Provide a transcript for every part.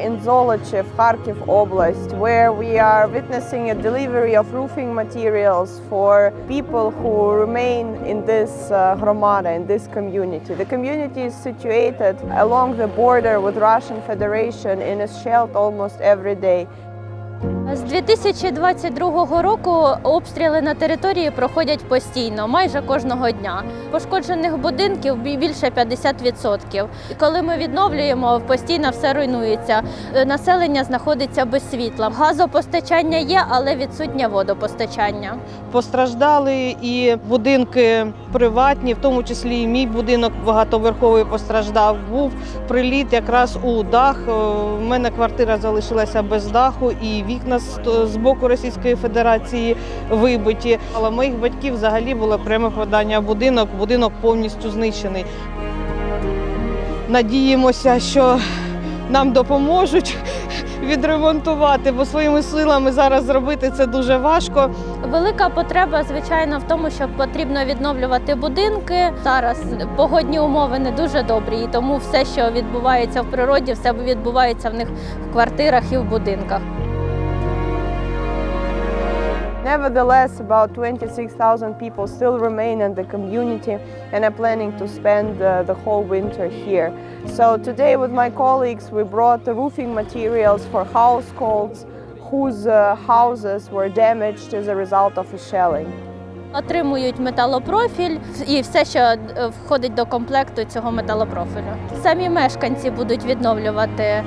Zolochiv, Kharkiv Oblast, where we are witnessing a delivery of roofing materials for people who remain in this uh, Gromada, in this community. The community is situated along the border with Russian Federation and is shelled almost every day. З 2022 року обстріли на території проходять постійно, майже кожного дня. Пошкоджених будинків більше 50%. Коли ми відновлюємо, постійно все руйнується. Е, Населення знаходиться без світла. Газопостачання є, але відсутнє водопостачання. Постраждали і будинки приватні, в тому числі і мій будинок багатоверховий постраждав. Був приліт якраз у дах. Е, У мене квартира залишилася без даху, і вікна з, з боку Російської Федерації вибиті. Але моїх батьків взагалі було пряме подання будинок. Будинок повністю знищений. Надіємося, що нам допоможуть відремонтувати, бо своїми силами зараз зробити це дуже важко. Велика потреба, звичайно, в тому, що потрібно відновлювати будинки. Зараз погодні умови не дуже добрі, і тому все, що відбувається в природі, все відбувається в них в квартирах і в будинках. Nevertheless, about 26,000 people still remain in the community and are planning to spend uh, the whole winter here. So today with my colleagues we brought the roofing materials for households whose uh, houses were damaged as a result of a shelling. Отримують металопрофіль і все, що е, входить до комплекту цього металопрофілю. Самі мешканці будуть відновлювати е,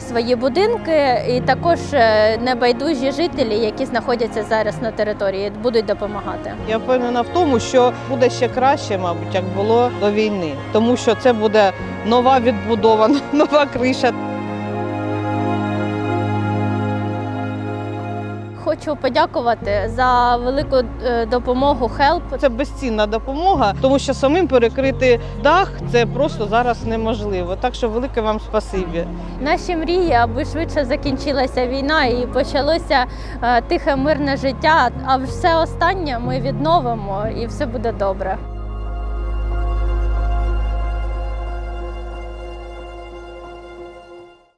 свої будинки, і також е, небайдужі жителі, які знаходяться зараз на території, будуть допомагати. Я впевнена в тому, що буде ще краще, мабуть, як було до війни, тому що це буде нова відбудова, нова криша. Хочу подякувати за велику е, допомогу HELP. Це безцінна допомога, тому що самим перекрити дах це просто зараз неможливо. Так що велике вам спасибі. Наші мрії, аби швидше закінчилася війна і почалося е, тихе мирне життя. А все останнє ми відновимо і все буде добре.